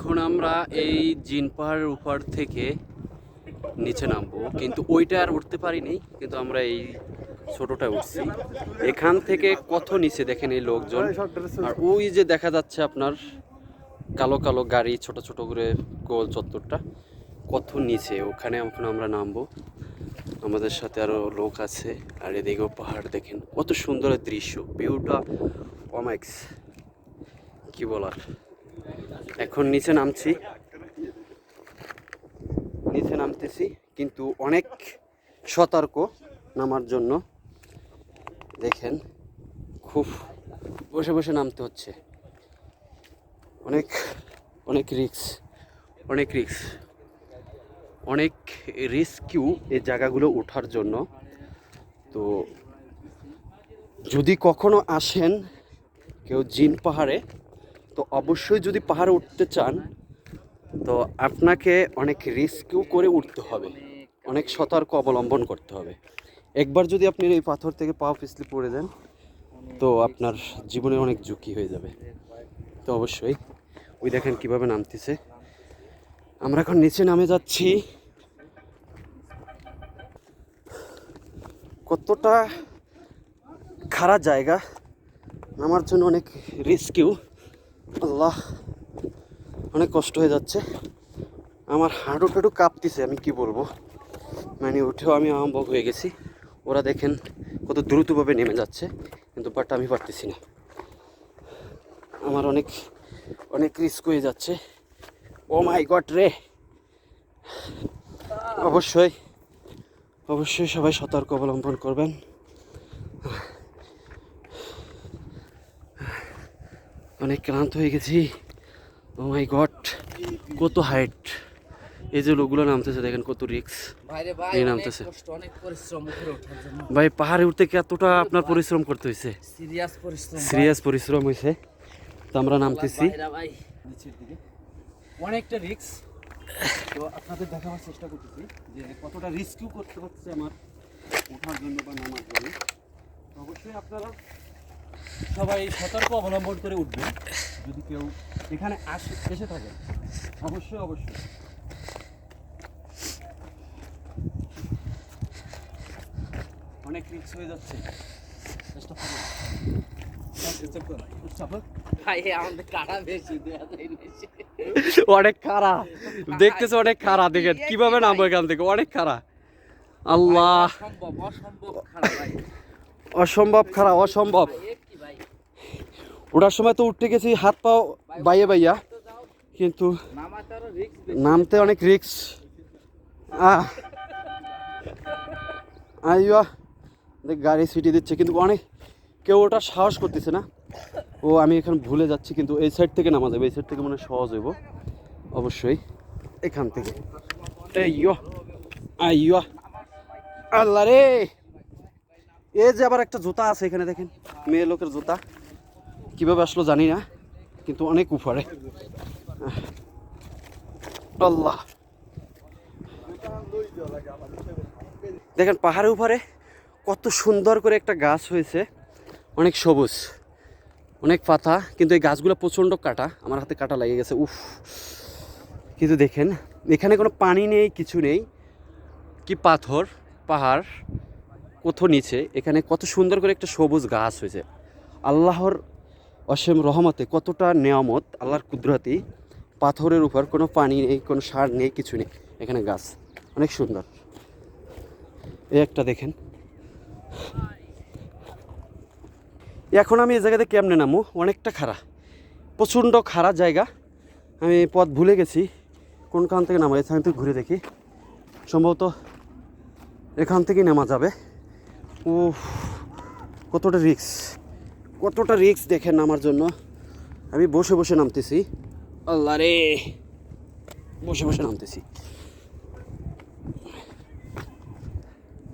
এখন আমরা এই জিন পাহাড়ের উপর থেকে নিচে নামবো। কিন্তু ওইটা আর উঠতে পারিনি, কিন্তু আমরা এই ছোটটা উঠছি। এখান থেকে কত নিচে দেখেন এই লোকজন? আর ওই যে দেখা যাচ্ছে আপনার কালো কালো গাড়ি, ছোট ছোট করে গোল চত্বরটা, কত নিচে? ওখানে এখন আমরা নামবো। আমাদের সাথে আরও লোক আছে, আর এদিকেও পাহাড় দেখেন। কত সুন্দর দৃশ্য ভিউটা অমাইক্স। কি বলার? এখন নিচে নামছি। নিচে নামতেছি, কিন্তু অনেক সতর্ক নামার জন্য। দেখেন, খুব বসে বসে নামতে হচ্ছে। অনেক অনেক রিক্স অনেক রিক্স অনেক রিস্কিউ এই জায়গাগুলো ওঠার জন্য। তো যদি কখনো আসেন কেউ জিন পাহাড়ে তো অবশ্যই যদি পাহাড়ে উঠতে চান, তো আপনাকে অনেক রিস্কিউ করে উঠতে হবে। অনেক সতর্ক অবলম্বন করতে হবে। একবার যদি আপনি এই পাথর থেকে পা পিছলে পড়ে দেন তো আপনার জীবনে অনেক ঝুঁকি হয়ে যাবে। তো অবশ্যই, ওই দেখেন কীভাবে নামতেছে। আমরা এখন নিচে নামে যাচ্ছি। কতটা খারাপ জায়গা। নামার জন্য অনেক রিস্কিউ। আল্লাহ, অনেক কষ্ট হয়ে যাচ্ছে। আমার হাঁটু টাটু কাঁপতেছে, আমি কি বলব? মানে উঠেও আমি আহম্বক হয়ে গেছি। ওরা দেখেন কত দ্রুতভাবে নেমে যাচ্ছে, কিন্তু বাট আমি পারতেছি না। আমার অনেক অনেক রিস্ক হয়ে যাচ্ছে। ও মাই গড রে! অবশ্যই অবশ্যই সবাই সতর্ক অবলম্বন করবেন। অনেক ক্লান্ত হয়ে গেছি। ও মাই গড কত হাইট এই যে লোকগুলো নামতেছে দেখেন কত রিক্স ভাইরে এই নামতেছে। ভাই পাহাড়ে উঠতে কি এতটা আপনার পরিশ্রম করতে হয়েছে? সিরিয়াস পরিশ্রম সিরিয়াস পরিশ্রম হয়েছে। তো আমরা নামতেছি। অনেকটা রিস্ক তো আপনাদের দেখাবার চেষ্টা করতেছি যে কতটা রিস্কিউ করতে হচ্ছে আমার ওঠার জন্য বা নামার জন্য। অবশ্যই আপনারা সবাই সতর্ক অবলম্বন করে উঠবে। যদি কেউ এখানে আসে এসে থাকেন অবশ্যই অবশ্যই। অনেক রিস্ক হয়ে যাচ্ছে। চেষ্টা করুন চাপো। ভাই আমাদের কাটা বেশি? দেয়া যায় বেশি অনেক খারা দেখতেছে অনেক খারা দেখেন কীভাবে নামবো এখান থেকে? অনেক খারা আল্লাহ। অসম্ভব অসম্ভব খারাপ অসম্ভব খারাপ অসম্ভব ভাই, এ কি ভাই ওটার সময় তো উঠতে গেছি, হাত পাও বাইয়ে বাইয়া। কিন্তু নামাতে অনেক রিক্স দেখ, গাড়ি সিটি দিচ্ছে, কিন্তু অনেক কেউ ওটা সাহস করতেছে না। ও, আমি এখন ভুলে যাচ্ছি, কিন্তু এই সাইড থেকে নামা যাবে, এই সাইড থেকে মনে সহজ হইব। অবশ্যই, এখান থেকে। আল্লাহ রে! এ যে আবার একটা জুতা আছে এখানে, দেখেন, মেয়ে লোকের জুতা। কীভাবে আসলো জানি না, কিন্তু অনেক উপরে। আল্লাহ। দেখেন পাহাড়ের উপরে কত সুন্দর করে একটা গাছ হয়েছে। অনেক সবুজ, অনেক পাতা, কিন্তু এই গাছগুলো প্রচণ্ড কাটা। আমার হাতে কাটা লেগে গেছে, উফ। কিন্তু দেখেন, এখানে কোনো পানি নেই, কিছু নেই। কি পাথর, পাহাড়, কোথাও নিচে। এখানে কত সুন্দর করে একটা সবুজ গাছ হয়েছে। আল্লাহর অসীম রহমতে কতটা নেয়ামত আল্লাহর কুদরতি, পাথরের উপর কোনো পানি নেই, কোনো সার নেই, কিছু নেই, এখানে গাছ। অনেক সুন্দর। এই একটা দেখেন। এখন আমি এই জায়গাতে কেমনে নামো? অনেকটা খাড়া। প্রচণ্ড খাড়া জায়গা। আমি পথ ভুলে গেছি। কোনখান থেকে নামা এখান থেকে ঘুরে দেখি। সম্ভবত এখান থেকেই নামা যাবে। ও কতটা রিক্স কতটা রিক্স দেখেন নামার জন্য? আমি বসে বসে নামতেছি। আল্লাহ রে! বসে বসে নামতেছি।